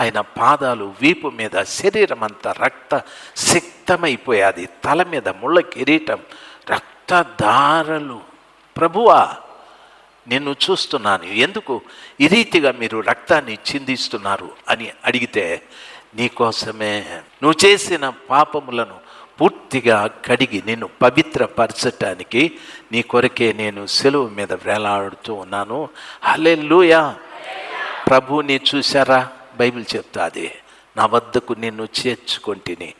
ఆయన పాదాలు వీపు మీద శరీరం అంతా రక్త సిక్తమైపోయాది. తల మీద ముళ్ళ కిరీటం రక్తధారలు. ప్రభువా నిన్ను చూస్తున్నాను. ఎందుకు? ఈ రీతిగా మీరు రక్తాన్ని చిందిస్తున్నారు అని అడిగితే నీకోసమే నువ్వు చేసిన పాపములను పూర్తిగా కడిగి నిన్ను పవిత్రపరచటానికి నీ కొరకే నేను సెలవు మీద వేలాడుతూ ఉన్నాను. హల్లెలూయా. ప్రభుని చూసారా బైబిల్ చెప్తాది నా వద్దకు నిన్ను చేర్చుకొంటిని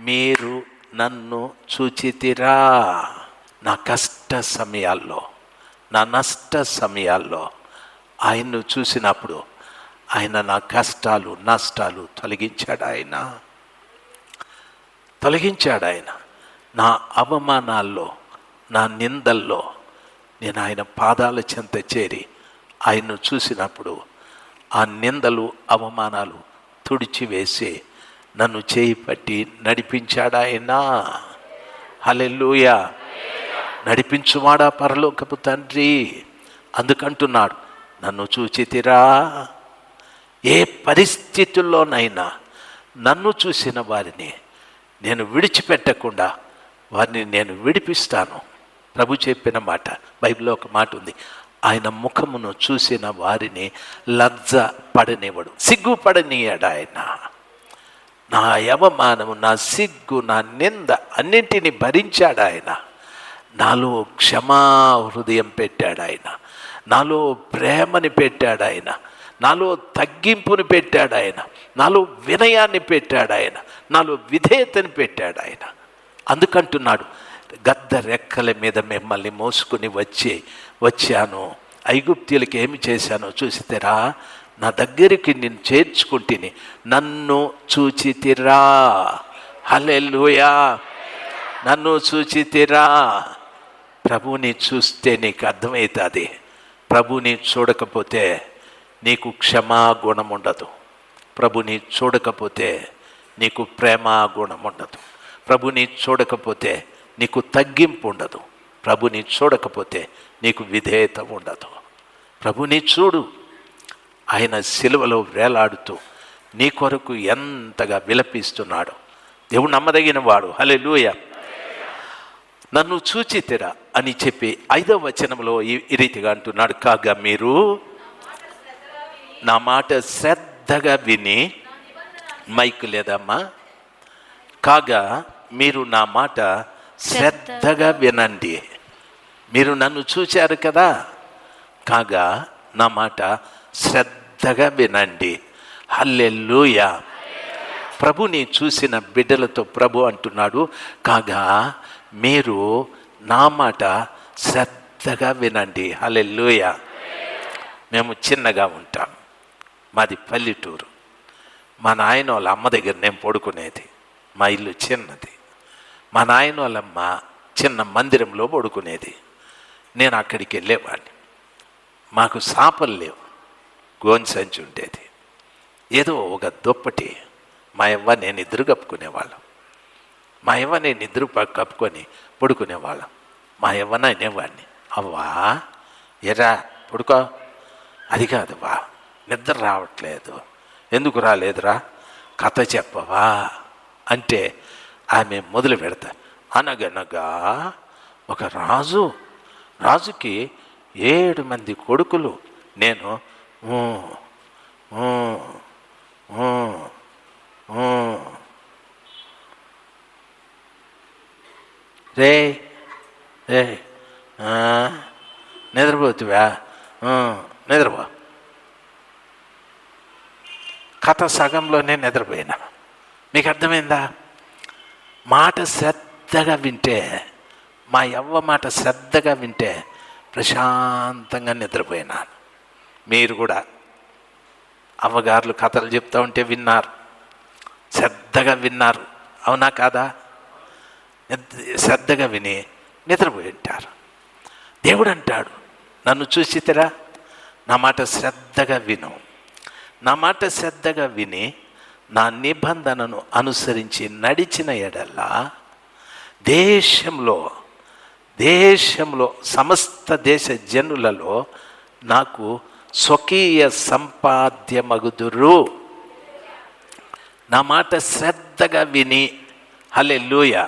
మీరు నన్ను చూచితిరా నా కష్ట సమయాల్లో నా నష్ట సమయాల్లో. ఆయన్ను చూసినప్పుడు ఆయన నా కష్టాలు నష్టాలు తొలగించాడు ఆయన. తొలగించాడు ఆయన. నా అవమానాల్లో నా నిందల్లో నేను ఆయన పాదాల చెంత చేరి ఆయన్ను చూసినప్పుడు ఆ నిందలు అవమానాలు తుడిచివేసి నన్ను చేయి పట్టి నడిపించాడాయనా ఆయన హలెల్లుయా. నడిపించువాడా పరలోకపు తండ్రి? అందుకంటున్నాడు నన్ను చూచితిరా? ఏ పరిస్థితుల్లోనైనా నన్ను చూసిన వారిని నేను విడిచిపెట్టకుండా వారిని నేను విడిపిస్తాను. ప్రభు చెప్పిన మాట బైబిల్లో ఒక మాట ఉంది. ఆయన ముఖమును చూసిన వారిని లజ్జ పడనివ్వడు సిగ్గుపడనీయడు ఆయన. నా అవమానము నా సిగ్గు నా నింద అన్నింటినీ భరించాడు ఆయన. నాలో క్షమా హృదయం పెట్టాడు ఆయన. నాలో ప్రేమని పెట్టాడు ఆయన. నాలో తగ్గింపుని పెట్టాడు ఆయన. నాలో వినయాన్ని పెట్టాడు ఆయన. నాలో విధేయతని పెట్టాడు ఆయన. అందుకంటున్నాడు గద్ద రెక్కల మీద మిమ్మల్ని మోసుకుని వచ్చి వచ్చాను. ఐగుప్తీయులకి ఏమి చేశానో చూసితేరా నా దగ్గరికి నేను చేర్చుకుంటుని నన్ను చూచితిరా. హలెలుయా నన్ను చూచితిరా. ప్రభుని చూస్తే నీకు అర్థమవుతుంది. ప్రభుని చూడకపోతే నీకు క్షమా గుణం ఉండదు. ప్రభుని చూడకపోతే నీకు ప్రేమాగుణం ఉండదు. ప్రభుని చూడకపోతే నీకు తగ్గింపు ఉండదు. ప్రభుని చూడకపోతే నీకు విధేయత ఉండదు. ప్రభుని చూడు. ఆయన సిలువలో వేలాడుతూ నీ కొరకు ఎంతగా విలపిస్తున్నాడు. దేవుడు నమ్మదగిన వాడు. హలే నన్ను చూచితిరా అని చెప్పి ఐదవ వచనంలో ఈ రీతిగా అంటున్నాడు. కాగా మీరు నా మాట శ్రద్ధగా విని మైక్ లేదమ్మా. కాగా మీరు నా మాట శ్రద్ధగా వినండి. మీరు నన్ను చూశారు కదా? కాగా నా మాట శ్రద్ధగా వినండి. హల్లెలూయా. ప్రభుని చూసిన బిడ్డలతో ప్రభు అంటున్నాడు కాగా మీరు నా మాట శ్రద్ధగా వినండి. హలెల్లుయ. మేము చిన్నగా ఉంటాం. మాది పల్లెటూరు. మా నాయన వాళ్ళ అమ్మ దగ్గర నేను పడుకునేది. మా ఇల్లు చిన్నది. మా నాయన వాళ్ళమ్మ చిన్న మందిరంలో పడుకునేది. నేను అక్కడికి వెళ్ళేవాడిని. మాకు సాపలు లేవు. గోని సంచి ఉండేది. ఏదో ఒక దుప్పటి మా యవ్వ నేను నిద్ర కప్పుకునేవాళ్ళం. మా యవ్వ నేను నిద్ర ప- కప్పుకొని పడుకునేవాళ్ళం. మా యవ్వన అనేవాడిని. అవ్వా ఎరా పడుకో. అది కాదువా నిద్ర రావట్లేదు. ఎందుకు రాలేదురా? కథ చెప్పవా. అంటే ఆమె మొదలు పెడతా. అనగనగా ఒక రాజు రాజుకి ఏడు మంది కొడుకులు. నేను రే రే నిద్రపోతువా? నిద్రపో. కథ సగంలోనే నిద్రపోయినా. మీకు అర్థమైందా? మాట శ్రద్ధగా వింటే మా యవ్వ మాట శ్రద్ధగా వింటే ప్రశాంతంగా నిద్రపోయినాను మీరు కూడా అవ్వగారులు కథలు చెప్తా ఉంటే విన్నారు. శ్రద్ధగా విన్నారు. అవునా కాదా? నిద్ర- శ్రద్ధగా విని నిద్రపోయి ఉంటారు. దేవుడు అంటాడు నన్ను చూసితేరా నా మాట శ్రద్ధగా విను. నా మాట శ్రద్ధగా విని నా నిబంధనను అనుసరించి నడిచిన ఎడల్లా దేశంలో దేశంలో సమస్త దేశ జనులలో నాకు స్వకీయ సంపాద్యమగుదురు. నా మాట శ్రద్ధగా విని హలే లూయ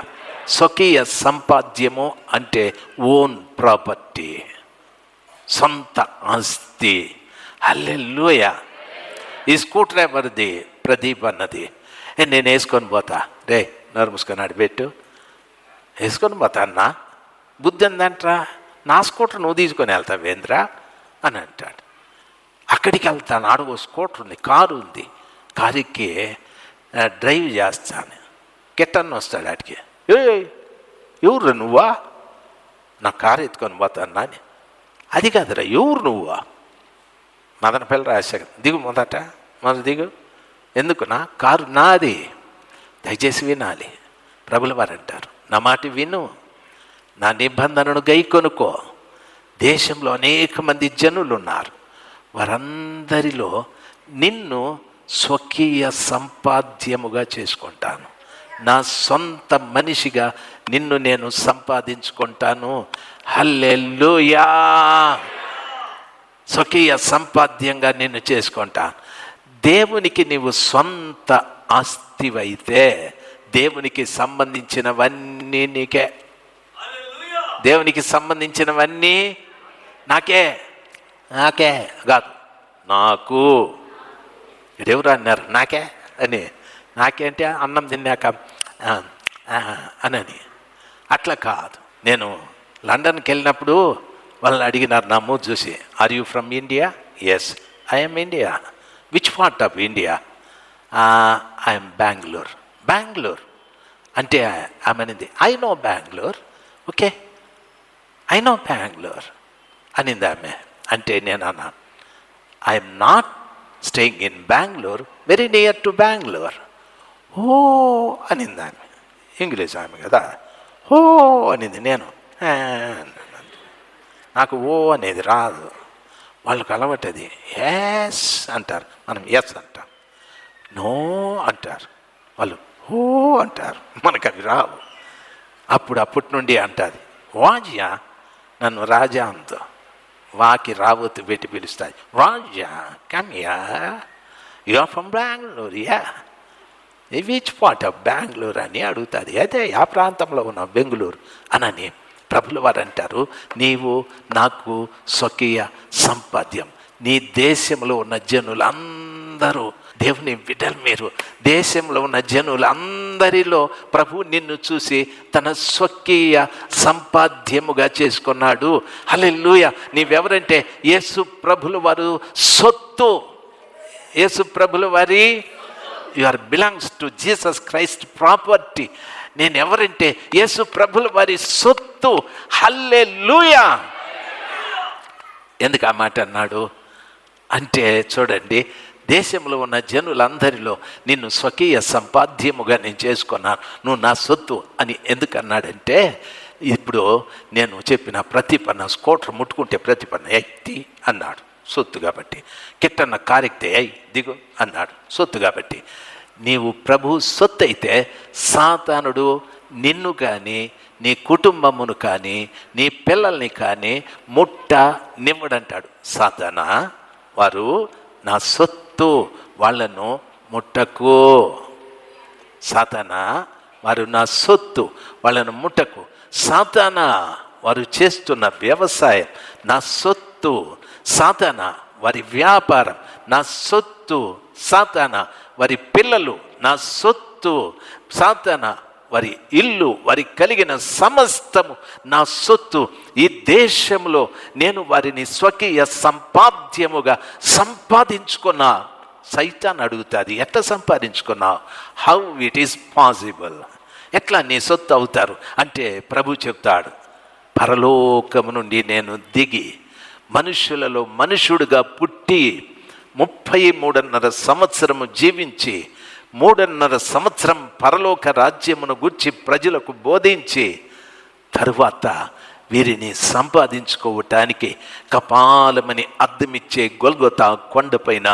స్వకీయ సంపాద్యము అంటే ఓన్ ప్రాపర్టీ సొంత ఆస్తి. హల్లే ఈ స్కూటర్ డ్రైవర్ది ప్రదీప్ అన్నది. నేను వేసుకొని పోతా. రే నోరు మూసుకొని అడిపెట్టు వేసుకొని పోతా అన్న. బుద్ధి ఎందంట్రా నా స్కూటర్ నువ్వు తీసుకొని వెళ్తా వేంద్రా అని అంటాడు. అక్కడికి వెళ్తాను. ఆడు ఓ స్కూటర్ ఉంది కారు ఉంది. కారుకి డ్రైవ్ చేస్తాను. కిట్టన్ వస్తాడు ఆడికి ఏ ఎవరు నువ్వా? నా కారు ఎత్తుకొని పోతాను అని. అది కాదురా ఎవరు నువ్వా? మదన పిల్ల రాశారు దిగు మొదట మొదట దిగు. ఎందుకు? నా కారు నాది. దయచేసి వినాలి. ప్రభుల వారు అంటారు. నా మాట విను. నా నిబంధనను గై కొనుకో దేశంలో అనేక మంది జనులు ఉన్నారు వారందరిలో నిన్ను స్వకీయ సంపాద్యముగా చేసుకుంటాను. నా సొంత మనిషిగా నిన్ను నేను సంపాదించుకుంటాను. హల్లెల్లుయా స్వకీయ సంపాద్యంగా నిన్ను చేసుకుంటాను. దేవునికి నీవు సొంత ఆస్తివైతే దేవునికి సంబంధించినవన్నీ నీకే. దేవునికి సంబంధించినవన్నీ నాకే. నాకే. కాదు. నాకు. ఎవరు అన్నారు నాకే అని. నాకే అంటే అన్నం తిన్నాక అనని. అట్లా కాదు. నేను లండన్కి వెళ్ళినప్పుడు వాళ్ళని అడిగినారు నా మూడు చూసి are you from India yes I'm India which part of India I'm Bengaluru Bengaluru అంటే ఆమెనింది I know Bengaluru okay I know Bangalore అనింది ఆమె అంటే నేను అన్నాను I'm not staying in Bangalore very near to Bangalore oh అనింది ఆమె English ఆమె కదా. ఓ అనింది. నేను. నాకు ఓ అనేది రాదు. వాళ్ళకు అలవాటది. ఎస్ అంటారు. మనం ఎస్ అంటాం. నో అంటారు. వాళ్ళు ఓ అంటారు. మనకు అవి రావు. అప్పుడు అప్పటి నుండి అంటుంది. వాజ్యా నన్ను రాజా అంత. వాకి రావద్దు పెట్టి పిలుస్తాయి. రాజా కమ్యా you are from Bengaluru yeah which part of Bengaluru అని అడుగుతుంది అయితే ఆ ప్రాంతంలో ఉన్న బెంగళూరు. అనని ప్రభుల వారు అంటారు నీవు నాకు స్వకీయ సంపాద్యం. నీ దేశంలో ఉన్న జనులందరూ దేవుని బిడ్డలు మీరు. దేశంలో ఉన్న జనులందరిలో ప్రభు నిన్ను చూసి తన స్వకీయ సంపాద్యముగా చేసుకున్నాడు. హల్లెలూయా! నీవెవరంటే యేసు ప్రభుల వారు సొత్తు. యేసు ప్రభుల వారి you are belongs to Jesus Christ property నేను ఎవరంటే యేసు ప్రభుల వారి సొత్తు. హల్లే ఎందుకు ఆ మాట అన్నాడు? అంటే చూడండి దేశంలో ఉన్న జనులందరిలో నిన్ను స్వకీయ సంపాద్యముగా నేను చేసుకున్నాను. నువ్వు నా సొత్తు అని ఎందుకన్నాడంటే ఇప్పుడు నేను చెప్పిన ప్రతిపన్న స్కూటర్ ముట్టుకుంటే ప్రతిపన్న ఎత్తి అన్నాడు. సొత్తు కాబట్టి. కిట్టన్న కారెక్తే అయి దిగు అన్నాడు. సొత్తు కాబట్టి. నీవు ప్రభు సొత్తు అయితే సాతానుడు నిన్ను కానీ నీ కుటుంబమును కానీ నీ పిల్లల్ని కానీ ముట్ట నిమ్మడంటాడు. సాతానా వారు నా సొత్తు వాళ్ళను ముట్టకు. సాతానా వారు నా సొత్తు వాళ్ళను ముట్టకు. సాతానా వారు చేస్తున్న వ్యవసాయం నా సొత్తు. సాతాన వారి వ్యాపారం నా సొత్తు. సాతాన వారి పిల్లలు నా సొత్తు. సాతాన వారి ఇల్లు వారి కలిగిన సమస్తము నా సొత్తు ఈ దేశంలో నేను వారిని స్వకీయ సంపాద్యముగా సంపాదించుకున్నా. సైతాన్ అడుగుతుంది ఎట్లా సంపాదించుకున్నా? హౌ ఇట్ ఈస్ పాసిబుల్ ఎట్లా నీ సొత్తు అవుతారు? అంటే ప్రభు చెప్తాడు పరలోకము నుండి నేను దిగి మనుషులలో మనుషుడుగా పుట్టి ముప్పై మూడున్నర సంవత్సరము జీవించి మూడున్నర సంవత్సరం పరలోక రాజ్యమును గుర్చి ప్రజలకు బోధించి తరువాత వీరిని సంపాదించుకోవటానికి కపాలమని అద్దమిచ్చే గొల్గొతా కొండపైన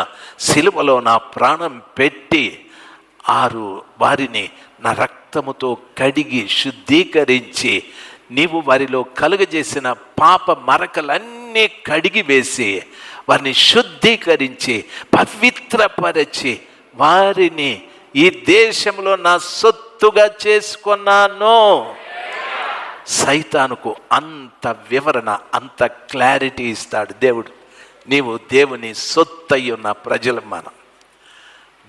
సిలువలో నా ప్రాణం పెట్టి ఆరు వారిని నా రక్తముతో కడిగి శుద్ధీకరించి నీవు వారిలో కలుగజేసిన పాప మరకలన్నీ కడిగి వేసి వారిని శుద్ధీకరించి పవిత్రపరచి వారిని ఈ దేశంలో నా సొత్తుగా చేసుకున్నాను. సైతానుకు అంత వివరణ అంత క్లారిటీ ఇస్తాడు దేవుడు. నీవు దేవుని సొత్తయి ఉన్న ప్రజలం మనం.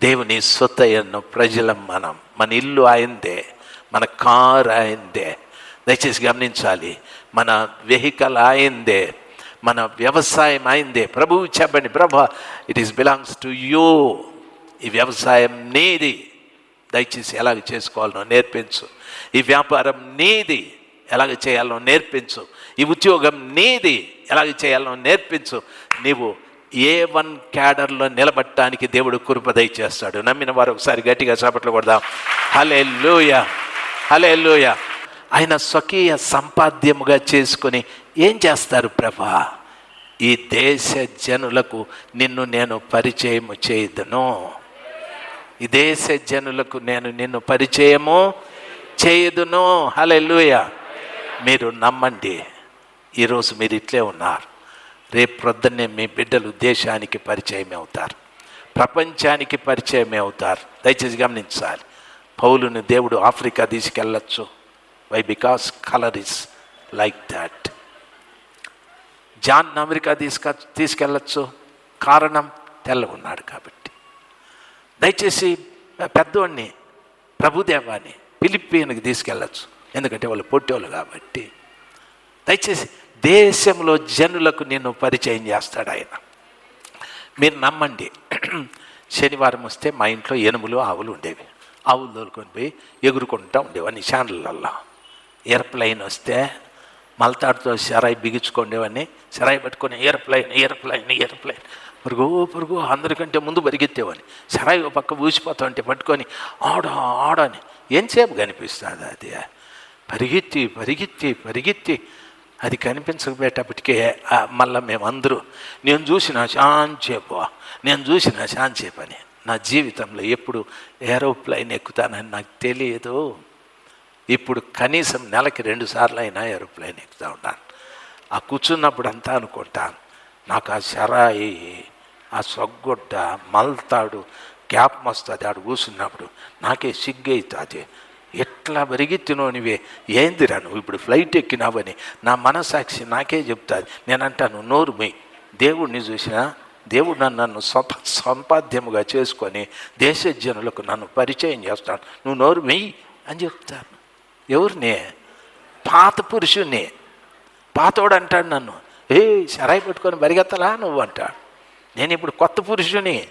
దేవుని సొత్తయ్యన్న ప్రజలం మనం. మన ఇల్లు ఆయందే మన కారు ఆయందే దయచేసి గమనించాలి మన వెహికల్ ఆయందే మన వ్యవసాయం అయిందే ప్రభువు చెప్పండి ప్రభా it is belongs to you ఈ వ్యవసాయం నీది. దయచేసి ఎలాగ చేసుకోవాలనో నేర్పించు. ఈ వ్యాపారం నీది. ఎలాగ చేయాలనో నేర్పించు. ఈ ఉద్యోగం నీది. ఎలాగ చేయాలనో నేర్పించు. నీవు ఏ వన్ క్యాడర్లో నిలబట్టడానికి దేవుడు కృపదయ చేస్తాడు నమ్మిన వారు ఒకసారి గట్టిగా చేపట్లు కొడదాం. హలే లూయ హలే లూయ ఆయన స్వకీయ సంపాద్యముగా చేసుకొని ఏం చేస్తారు ప్రభా? ఈ దేశ జనులకు నిన్ను నేను పరిచయం చేయదును. ఈ దేశ జనులకు నేను నిన్ను పరిచయము చేయదును. హలెల్లుయ. మీరు నమ్మండి. ఈరోజు మీరు ఇట్లే ఉన్నారు. రేపు ప్రొద్దున్నే మీ బిడ్డలు దేశానికి పరిచయం అవుతారు. ప్రపంచానికి పరిచయమే అవుతారు. దయచేసి గమనించాలి. పౌలుని దేవుడు Africa తీసుకెళ్ళచ్చు. Why because colour is like that John America తీసుక తీసుకెళ్ళచ్చు. కారణం తెల్లగున్నాడు కాబట్టి. దయచేసి పెద్దవాడిని ప్రభుదేవాన్ని పిలిపియన్కి తీసుకెళ్ళచ్చు. ఎందుకంటే వాళ్ళు పొట్టేవాళ్ళు కాబట్టి. దయచేసి దేశంలో జనులకు నేను పరిచయం చేస్తాడు ఆయన. మీరు నమ్మండి. శనివారం వస్తే మా ఇంట్లో ఎనుములు ఆవులు ఉండేవి. ఆవులు దొరుకుని పోయి ఎగురుకుంటూ ఉండేవన్నీ ఛానళ్ళల్లో. ఎయిర్ప్లైన్ వస్తే మలతాడుతో సెరాయి బిగించుకుండేవన్నీ సెరాయి పట్టుకొని ఎయిర్ప్లైన్ ఎయిర్ప్లైన్ ఎయిర్ప్లైన్. పరుగు పరుగు అందరికంటే ముందు పరిగెత్తేవాని సరాయి ఒక పక్క ఊసిపోతా ఉంటే పట్టుకొని ఆడ ఆడని ఎంతసేపు కనిపిస్తుంది అది? పరిగెత్తి పరిగెత్తి పరిగెత్తి. అది కనిపించకపోయేటప్పటికే మళ్ళీ మేమందరూ నేను చూసిన శాంచేపు నేను చూసిన శాంచేపు అని. నా జీవితంలో ఎప్పుడు ఏరోప్లైన్ ఎక్కుతానని నాకు తెలియదు. ఇప్పుడు కనీసం నెలకి రెండు సార్లు అయినా ఏరోప్లేన్ ఎక్కుతూ ఉన్నాను. ఆ కూర్చున్నప్పుడు అంతా అనుకుంటాను నాకు ఆ సరాయి ఆ సొగ్గొడ్డ మల్తాడు గ్యాప్ వస్తుంది ఆడు కూర్చున్నప్పుడు నాకే సిగ్గు అవుతుంది ఎట్లా పరిగెత్తినోనివే ఏందిరా నువ్వు ఇప్పుడు ఫ్లైట్ ఎక్కినావని? నా మనసాక్షి నాకే చెప్తుంది. నేనంటాను నోరు మీ దేవుడిని చూసినా దేవుడు నన్ను నన్ను సంప సంపాద్యముగా చేసుకొని దేశ జనులకు నన్ను పరిచయం చేస్తాను నువ్వు నోరు మెయ్యి అని చెప్తాను. ఎవరిని? పాత పురుషుణ్ణి. పాతోడు అంటాడు నన్ను. ఏ సరాయి పెట్టుకొని పరిగెత్తలా నువ్వు? అంటాడు. నేను ఇప్పుడు కొత్త పురుషుని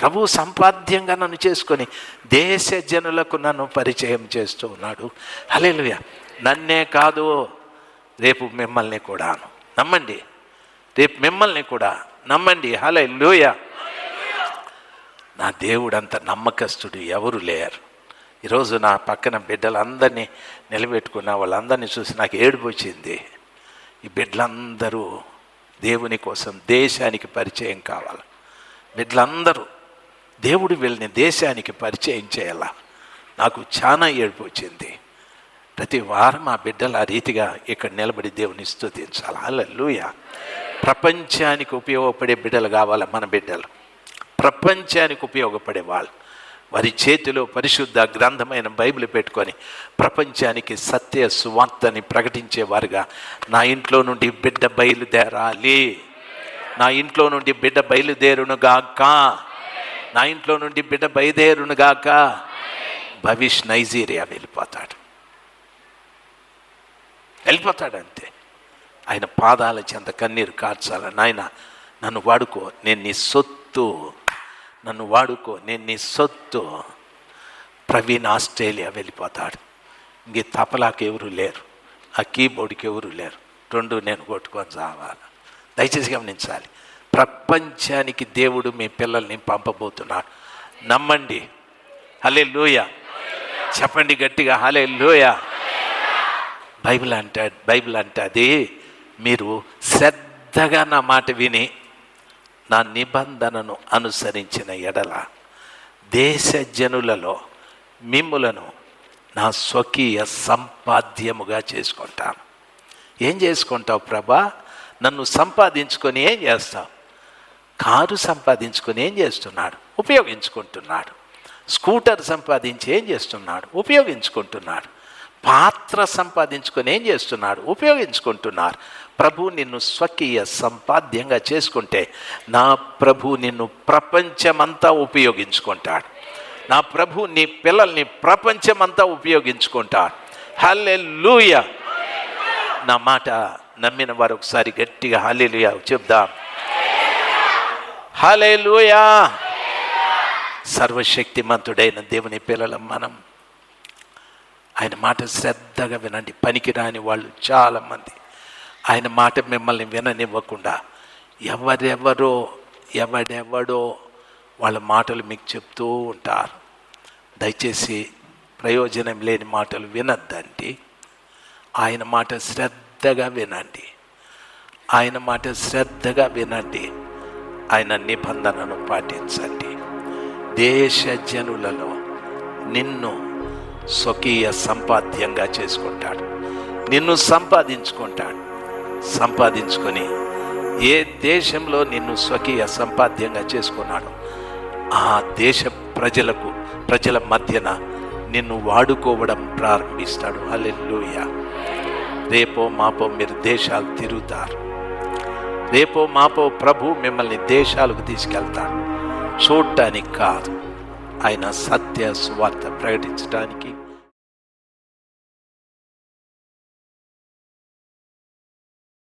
ప్రభు సంపాద్యంగా నన్ను చేసుకొని దేశ జనులకు నన్ను పరిచయం చేస్తూ ఉన్నాడు. హలేలుయ నన్నే కాదు రేపు మిమ్మల్ని కూడాను. నమ్మండి. రేపు మిమ్మల్ని కూడా నమ్మండి. హలే నా దేవుడు అంత నమ్మకస్తుడు ఎవరు లేరు. ఈరోజు నా పక్కన బిడ్డలందరినీ నిలబెట్టుకున్న వాళ్ళందరినీ చూసి నాకు ఏడుపు వచ్చింది. ఈ బిడ్డలందరూ దేవుని కోసం దేశానికి పరిచయం కావాలి. వీళ్ళందరూ దేవుడు వీళ్ళని దేశానికి పరిచయం చేయాల. నాకు చాలా ఏడుపు వచ్చింది. ప్రతి వారం ఆ బిడ్డలు ఆ రీతిగా ఇక్కడ నిలబడి దేవుని స్థుతించాలి అల్లూయ ప్రపంచానికి ఉపయోగపడే బిడ్డలు కావాలి మన బిడ్డలు. ప్రపంచానికి ఉపయోగపడే వాళ్ళు. వారి చేతిలో పరిశుద్ధ గ్రంథమైన బైబిల్ పెట్టుకొని ప్రపంచానికి సత్య సువార్తని ప్రకటించేవారుగా. నా ఇంట్లో నుండి బిడ్డ బయలుదేరాలి. నా ఇంట్లో నుండి బిడ్డ బయలుదేరునుగాక. నా ఇంట్లో నుండి బిడ్డ బయలుదేరునుగాక. భవిష్ నైజీరియా వెళ్ళిపోతాడు. వెళ్ళిపోతాడు అంతే. ఆయన పాదాల చెంత కన్నీరు కార్చాల. నాయన నన్ను వాడుకో. నేను నీ సొత్తు నన్ను వాడుకో నేను నీ సొత్తు. ప్రవీణ్ ఆస్ట్రేలియా వెళ్ళిపోతాడు. ఇంక తపలాకి ఎవరు లేరు. ఆ కీబోర్డ్కి ఎవరు లేరు. రెండు నేను కొట్టుకొని చావాలి. దయచేసి గమనించాలి. ప్రపంచానికి దేవుడు మీ పిల్లల్ని పంపబోతున్నాడు. నమ్మండి. హలే లూయ చెప్పండి గట్టిగా హలే లూయ బైబిల్ అంటే బైబిల్ అంటే అది మీరు శ్రద్ధగా నా మాట విని నా నిబంధనను అనుసరించిన ఎడల దేశ జనులలో మిమ్ములను నా స్వకీయ సంపాద్యముగా చేసుకుంటాను ఏం చేసుకుంటావు ప్రభా? నన్ను సంపాదించుకొని ఏం చేస్తావు? కారు సంపాదించుకొని ఏం చేస్తున్నాడు? ఉపయోగించుకుంటున్నాడు. స్కూటర్ సంపాదించి ఏం చేస్తున్నాడు? ఉపయోగించుకుంటున్నాడు. పాత్ర సంపాదించుకొని ఏం చేస్తున్నాడు ఉపయోగించుకుంటున్నారు. ప్రభు నిన్ను స్వకీయ సంపాద్యంగా చేసుకుంటే నా ప్రభు నిన్ను ప్రపంచమంతా ఉపయోగించుకుంటాడు. నా ప్రభు నీ పిల్లల్ని ప్రపంచమంతా ఉపయోగించుకుంటాడు. హల్లే నా మాట నమ్మిన వారు ఒకసారి గట్టిగా హాలేలుయా చెప్దాం. హాలేలుయా సర్వశక్తిమంతుడైన దేవుని పిల్లల మనం. ఆయన మాట శ్రద్ధగా వినండి. పనికిరాని వాళ్ళు చాలామంది. ఆయన మాట మిమ్మల్ని విననివ్వకుండా ఎవరెవరో ఎవడెవడో వాళ్ళ మాటలు మీకు చెప్తూ ఉంటారు. దయచేసి ప్రయోజనం లేని మాటలు వినద్దండి. ఆయన మాట శ్రద్ధగా వినండి. ఆయన మాట శ్రద్ధగా వినండి. ఆయన నిబంధనను పాటించండి. దేశ జనులలో నిన్ను స్వకీయ సంపాద్యంగా చేసుకుంటాడు. నిన్ను సంపాదించుకుంటాడు. సంపాదించుకొని ఏ దేశంలో నిన్ను స్వకీయ సంపాద్యంగా చేసుకున్నాడో ఆ దేశ ప్రజలకు ప్రజల మధ్యన నిన్ను వాడుకోవడం ప్రారంభిస్తాడు. అల్లెల్లుయ రేపో మాపో మీరు దేశాలు తిరుగుతారు. రేపో మాపో ప్రభు మిమ్మల్ని దేశాలకు తీసుకెళ్తాడు. చూడటానికి కాదు. ఆయన సత్య సువార్త ప్రకటించడానికి